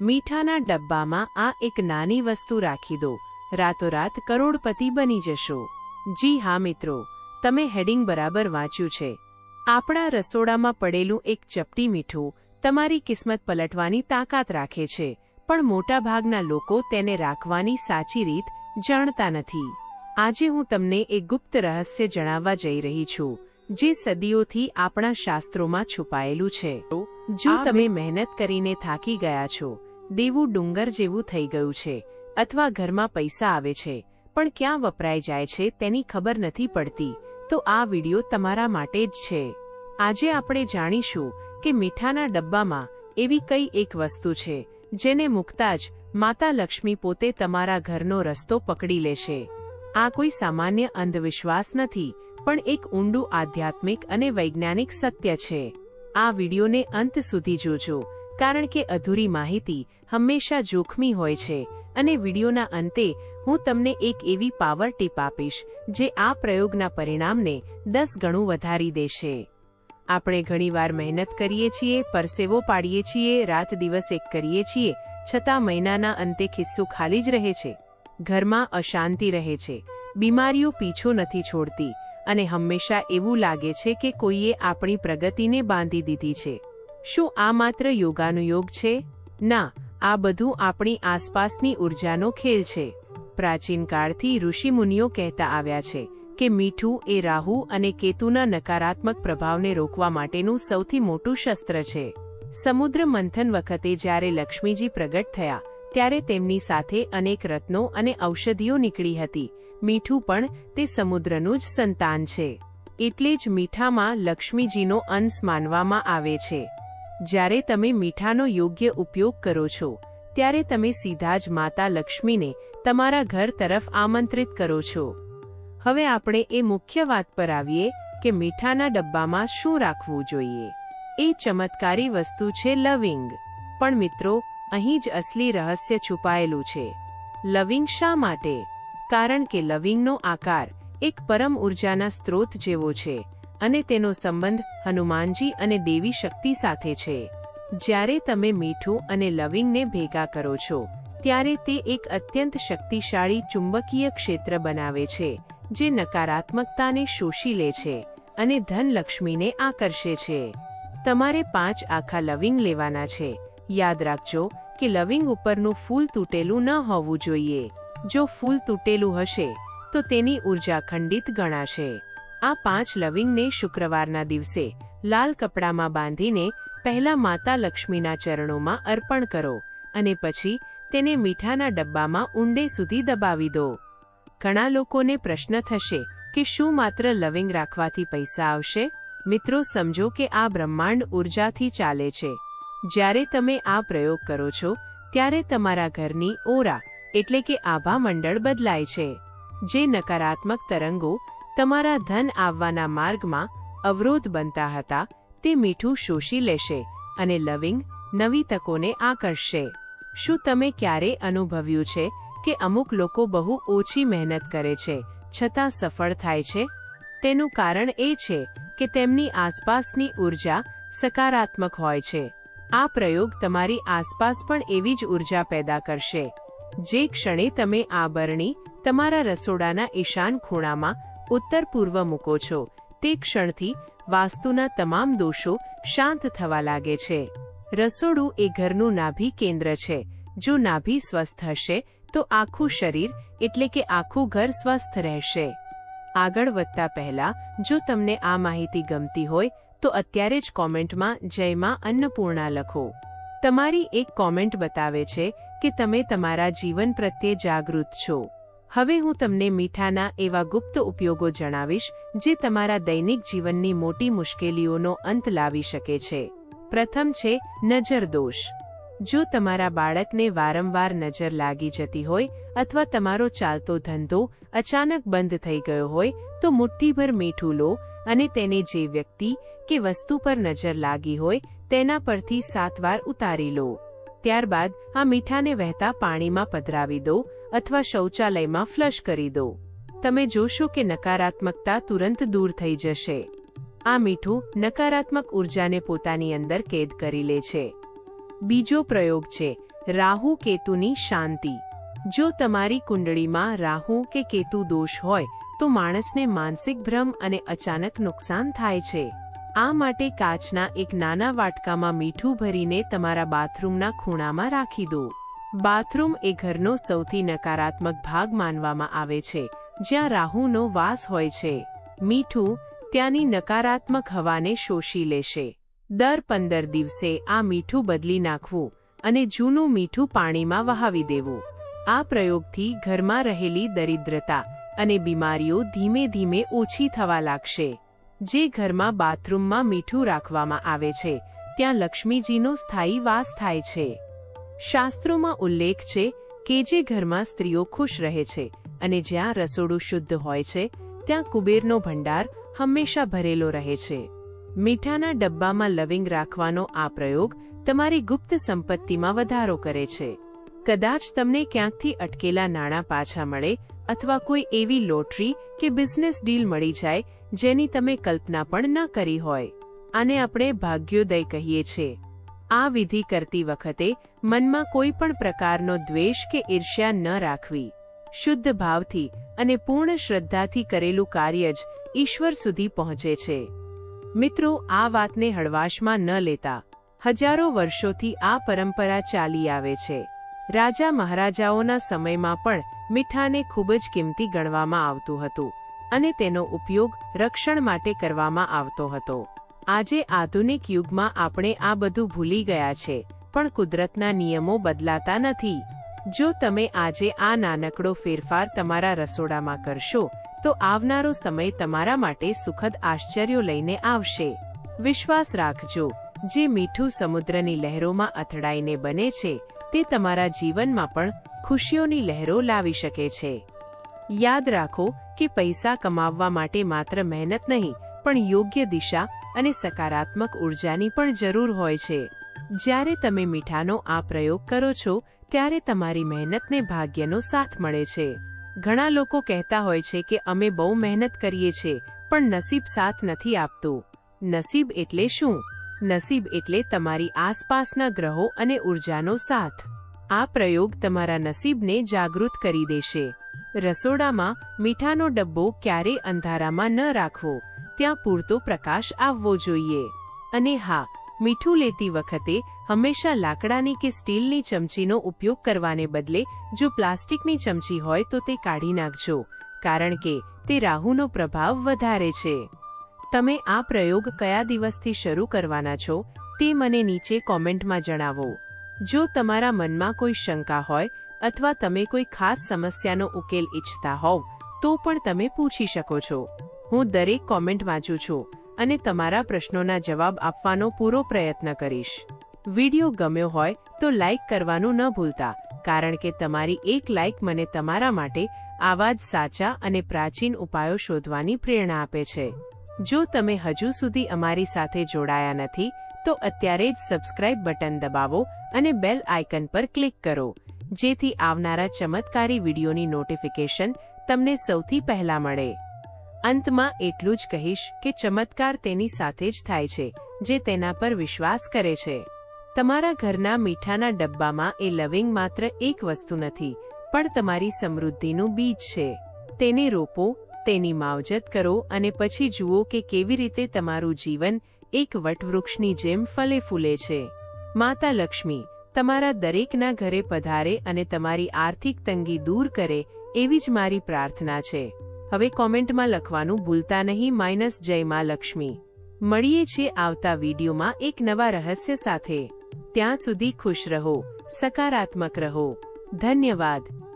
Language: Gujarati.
મીઠાના ડબ્બામાં આ એક નાની વસ્તુ રાખી દો. રાતોરાત કરોડપતિ બની જશો. જી હા મિત્રો તમે હેડિંગ બરાબર વાંચ્યું છે. આપણા રસોડામાં પડેલું એક ચપટી મીઠું તમારી કિસ્મત પલટવાની તાકાત રાખે છે પણ મોટાભાગના લોકો તેને રાખવાની સાચી રીત જાણતા નથી. આજે હું તમને એક ગુપ્ત રહસ્ય જણાવવા જઈ રહી છું જે સદીઓથી આપણા શાસ્ત્રોમાં છુપાયેલું છે. જો તમે મહેનત કરીને થાકી ગયા છો દેવું ડુંગર જેવું થઈ ગયું છે, અથવા ઘરમાં પૈસા આવે છે, પણ ક્યાં વપરાઈ જાય છે તેની ખબર નથી પડતી, તો આ વિડિયો તમારા માટે જ છે. આજે આપણે જાણીશું કે મીઠાના ડબ્બામાં એવી કઈ એક વસ્તુ છે, જેને મૂકતા જ માતા લક્ષ્મી પોતે તમારા ઘરનો રસ્તો પકડી લેશે. આ કોઈ સામાન્ય અંધવિશ્વાસ નથી, પણ એક ઊંડું આધ્યાત્મિક અને વૈજ્ઞાનિક સત્ય છે. આ વિડિયોને અંત સુધી જોજો. કારણ કે અધૂરી માહિતી હંમેશા જોખમી હોય છે અને વિડિયોના અંતે હું તમને એક એવી પાવર ટીપ આપીશ, જે આ પ્રયોગના પરિણામને દસ ગણું વધારી દેશે. આપણે ઘણીવાર મહેનત કરીએ છીએ, પરસેવો પાડીએ છીએ, રાત દિવસ એક કરીએ છીએ, છતાં મહિનાના અંતે ખિસ્સું ખાલી જ રહે છે. ઘરમાં અશાંતિ રહે છે. બીમારીઓ પીછો નથી છોડતી અને હંમેશા એવું લાગે છે કે કોઈએ આપણી પ્રગતિને બાંધી દીધી છે. શું આ માત્ર યોગાનુયોગ છે? ના, આ બધું આપણી આસપાસની ઉર્જાનો ખેલ છે. પ્રાચીન કાળથી ઋષિમુનિઓ કહેતા આવ્યા છે કે મીઠું એ રાહુ અને કેતુના નકારાત્મક પ્રભાવને રોકવા માટેનું સૌથી મોટું શસ્ત્ર છે. સમુદ્ર મંથન વખતે જ્યારે લક્ષ્મીજી પ્રગટ થયા, ત્યારે તેમની સાથે અનેક રત્નો અને ઔષધિઓ નીકળી હતી. મીઠું પણ તે સમુદ્રનું જ સંતાન છે. એટલે જ મીઠામાં લક્ષ્મીજીનો અંશ માનવામાં આવે છે. જ્યારે તમે મીઠાનો યોગ્ય ઉપયોગ કરો છો, ત્યારે તમે સીધા જ માતા લક્ષ્મીને તમારા ઘર તરફ આમંત્રિત કરો છો. હવે આપણે એ મુખ્ય વાત પર આવીએ કે મીઠાના ડબ્બામાં શું રાખવું જોઈએ. એ ચમત્કારી વસ્તુ છે લવિંગ. પણ મિત્રો, અહીં જ અસલી રહસ્ય છુપાયેલું છે. લવિંગ શા માટે? કારણ કે લવિંગનો આકાર એક પરમ ઉર્જાના સ્ત્રોત જેવો છે. અને તેનો સંબંધ હનુમાનજી અને દેવી શક્તિ સાથે છે. જ્યારે તમે મીઠું અને લવિંગને ભેગા કરો છો, ત્યારે તે એક અત્યંત શક્તિશાળી ચુંબકીય ક્ષેત્ર બનાવે છે, જે નકારાત્મકતાને શોષી લે છે અને ધનલક્ષ્મીને આકર્ષે છે. તમારે પાંચ આખા લવિંગ લેવાના છે. યાદ રાખજો કે લવિંગ ઉપરનું ફૂલ તૂટેલું ન હોવું જોઈએ. જો ફૂલ તૂટેલું હશે, તો તેની ઊર્જા ખંડિત ગણાશે. આ પાંચ લવિંગને શુક્રવારના દિવસે લાલ કપડામાં બાંધીને પહેલા માતા લક્ષ્મીના ચરણોમાં અર્પણ કરો અને પછી તેને મીઠાના ડબ્બામાં ઊંડે સુધી દબાવી દો. ઘણા લોકોને પ્રશ્ન થશે કે શું માત્ર લવિંગ રાખવાથી પૈસા આવશે? મિત્રો, સમજો કે આ બ્રહ્માંડ ઉર્જાથી ચાલે છે. જ્યારે તમે આ પ્રયોગ કરો છો, ત્યારે તમારા ઘરની ઓરા એટલે કે આભા મંડળ બદલાય છે. જે નકારાત્મક તરંગો તમારા ધન આવવાના માર્ગમાં અવરોધ બનતા હતા, તે મીઠું શોષી લેશે અને લવિંગ નવી તકોને આકર્ષશે. શું તમે ક્યારે અનુભવ્યું છે કે અમુક લોકો બહુ ઓછી મહેનત કરે છે, છતાં સફળ થાય છે? તેનું કારણ એ છે કે તેમની આસપાસની ઊર્જા સકારાત્મક હોય છે. આ પ્રયોગ તમારી આસપાસ પણ એવી જ ઊર્જા પેદા કરશે. જે ક્ષણે તમે આ બરણી તમારા રસોડાના ઈશાન ખૂણામાં ઉત્તર પૂર્વ મૂકો છો. તે ક્ષણથી વાસ્તુના તમામ દોષો શાંત થવા લાગે છે. રસોડું એ ઘરનું નાભી કેન્દ્ર છે. જો નાભી સ્વસ્થ હશે, તો આખું શરીર, એટલે કે આખું ઘર સ્વસ્થ રહેશે. આગળ વધતા પહેલા, જો તમને આ માહિતી ગમતી હોય, તો અત્યારે જ કોમેન્ટમાં જયમાં અન્નપૂર્ણા લખો. તમારી એક કોમેન્ટ બતાવે છે કે તમે તમારા જીવન પ્રત્યે જાગૃત છો. હવે હું તમને મીઠાના એવા ગુપ્ત ઉપયોગો જણાવીશ, જે તમારા દૈનિક જીવનની મોટી મુશ્કેલીઓનો અંત લાવી શકે છે. પ્રથમ છે, નજર દોષ. જો તમારા બાળકને વારંવાર નજર લાગી જતી હોય અથવા તમારો ચાલતો ધંધો અચાનક બંધ થઈ ગયો હોય, તો મુઠ્ઠીભર મીઠું લો અને તેને જે વ્યક્તિ કે વસ્તુ પર નજર લાગી હોય, તેના પરથી સાત વાર ઉતારી લો. ત્યારબાદ આ મીઠાને વહેતા પાણીમાં પધરાવી દો અથવા શૌચાલયમાં ફ્લશ કરી દો. તમે જોશો કે નકારાત્મકતા તુરંત દૂર થઈ જશે. આ મીઠું નકારાત્મક ઉર્જાને પોતાની અંદર કેદ કરી લે છે. બીજો પ્રયોગ છે, રાહુ કેતુની શાંતિ. જો તમારી કુંડળીમાં રાહુ કે કેતુ દોષ હોય, તો માણસને માનસિક ભ્રમ અને અચાનક નુકસાન થાય છે. આ માટે કાચના એક નાના વાટકામાં મીઠું ભરીને તમારા બાથરૂમના ખૂણામાં રાખી દો. બાથરૂમ એ ઘરનો સૌથી નકારાત્મક ભાગ માનવામાં આવે છે, જ્યાં રાહુનો વાસ હોય છે. મીઠું ત્યાંની નકારાત્મક હવાને શોષી લેશે. દર પંદર દિવસે આ મીઠું બદલી નાખવું અને જૂનું મીઠું પાણીમાં વહાવી દેવું. આ પ્રયોગથી ઘરમાં રહેલી દરિદ્રતા અને બીમારીઓ ધીમે ધીમે ઓછી થવા લાગશે. જે ઘરમાં બાથરૂમમાં મીઠું રાખવામાં આવે છે, ત્યાં લક્ષ્મીજીનો સ્થાયી વાસ થાય છે. શાસ્ત્રોમાં ઉલ્લેખ છે કે જે ઘરમાં સ્ત્રીઓ ખુશ રહે છે અને જ્યાં રસોડું શુદ્ધ હોય છે, ત્યાં કુબેરનો ભંડાર હંમેશા ભરેલો રહે છે. મીઠાના ડબ્બામાં લવિંગ રાખવાનો આ પ્રયોગ તમારી ગુપ્ત સંપત્તિમાં વધારો કરે છે. કદાચ તમને ક્યાંકથી અટકેલા નાણાં પાછા મળે અથવા કોઈ એવી લોટરી કે બિઝનેસ ડીલ મળી જાય, જેની તમે કલ્પના પણ ન કરી હોય. આને આપણે ભાગ્યોદય કહીએ છીએ આ વિધિ કરતી વખતે મનમાં કોઈ પણ પ્રકારનો દ્વેષ કે ઈર્ષ્યા ન રાખવી. શુદ્ધ ભાવથી અને પૂર્ણ શ્રદ્ધાથી કરેલું કાર્ય જ ઈશ્વર સુધી પહોંચે છે. મિત્રો, આ વાતને હળવાશમાં ન લેતા હજારો વર્ષોથી આ પરંપરા ચાલી આવે છે. રાજા મહારાજાઓના સમયમાં પણ મીઠાને ખૂબ જ કિંમતી ગણવામાં આવતું હતું અને તેનો ઉપયોગ રક્ષણ માટે કરવામાં આવતો હતો. આજે આધુનિક યુગમાં આપણે આ બધું ભૂલી ગયા છે, પણ કુદરતના નિયમો બદલાતા નથી. જો તમે આજે આ નાનકડો ફેરફાર તમારા રસોડામાં કરશો, તો આવનારો સમય તમારા માટે સુખદ આશ્ચર્યો લઈને આવશે. વિશ્વાસ રાખજો, જે મીઠું સમુદ્રની લહેરોમાં અથડાઈને બને છે તે તમારા જીવનમાં પણ ખુશીઓની લહેરો લાવી શકે છે. યાદ રાખો કે પૈસા કમાવવા માટે માત્ર મહેનત નહીં, પણ યોગ્ય દિશા અને સકારાત્મક ઉર્જાની પણ જરૂર હોય છે. જ્યારે તમે મીઠાનો આ પ્રયોગ કરો છો, ત્યારે તમારી મહેનતને ભાગ્યનો સાથ મળે છે. ઘણા લોકો કહેતા હોય છે કે અમે બહુ મહેનત કરીએ છીએ, પણ નસીબ સાથ નથી આપતું. નસીબ એટલે શું? નસીબ એટલે તમારી આસપાસના ગ્રહો અને ઉર્જાનો સાથ. આ પ્રયોગ તમારા નસીબને જાગૃત કરી દેશે. રસોડામાં મીઠાનો ડબ્બો ક્યારે અંધારામાં ન રાખવો, ત્યાં પૂરતો પ્રકાશ આવવો જોઈએ. અને હા, મીઠું લેતી વખતે હંમેશા લાકડાની કે સ્ટીલની ચમચીનો ઉપયોગ કરવાને બદલે જો પ્લાસ્ટિકની ચમચી હોય તો તે કાઢી નાખજો, કારણ કે તે રાહુનો પ્રભાવ વધારે છે. તમે આ પ્રયોગ કયા દિવસથી શરૂ કરવાના છો તે મને નીચે કોમેન્ટમાં જણાવો. જો તમારા મનમાં કોઈ શંકા હોય અથવા તમે કોઈ ખાસ સમસ્યાનો ઉકેલ ઈચ્છતા હોવ, તો પણ તમે પૂછી શકો છો. હું દરેક કોમેન્ટ વાંચું છું અને તમારા પ્રશ્નોના જવાબ આપવાનો પૂરો પ્રયત્ન કરીશ. વિડિયો ગમ્યો હોય તો લાઇક કરવાનું ન ભૂલતા, કારણ કે તમારી એક લાઇક મને તમારા માટે આવા જ સાચા અને પ્રાચીન ઉપાયો શોધવાની પ્રેરણા આપે છે. જો તમે હજુ સુધી અમારી સાથે જોડાયા નથી, તો અત્યારે જ સબસ્ક્રાઇબ બટન દબાવો અને બેલ આઇકન પર ક્લિક કરો. જેથી આવનારા ચમત્કારી વિડીયોની નોટિફિકેશન તમને સૌથી પહેલા મળે. અંતમાં એટલું જ કહીશ કે ચમત્કાર તેની સાથે જ થાય છે, જે તેના પર વિશ્વાસ કરે છે. તમારા ઘરના મીઠાના ડબ્બામાં એ લવિંગ માત્ર એક વસ્તુ નથી, પણ તમારી સમૃદ્ધિનું બીજ છે. તેને રોપો તેની માવજત કરો અને પછી જુઓ કે કેવી રીતે તમારું જીવન એક વટવૃક્ષની જેમ ફલે ફૂલે છે. માતા લક્ષ્મી, તમારા દરેકના ઘરે પધારે અને તમારી આર્થિક તંગી દૂર કરે એવી જ મારી પ્રાર્થના છે. હવે કોમેન્ટમાં લખવાનું ભૂલતા નહીં, માઇનસ જય મા લક્ષ્મી. મળીએ છીએ આવતા વિડીયોમાં એક નવા રહસ્ય સાથે. ત્યાં સુધી ખુશ રહો, સકારાત્મક રહો. ધન્યવાદ.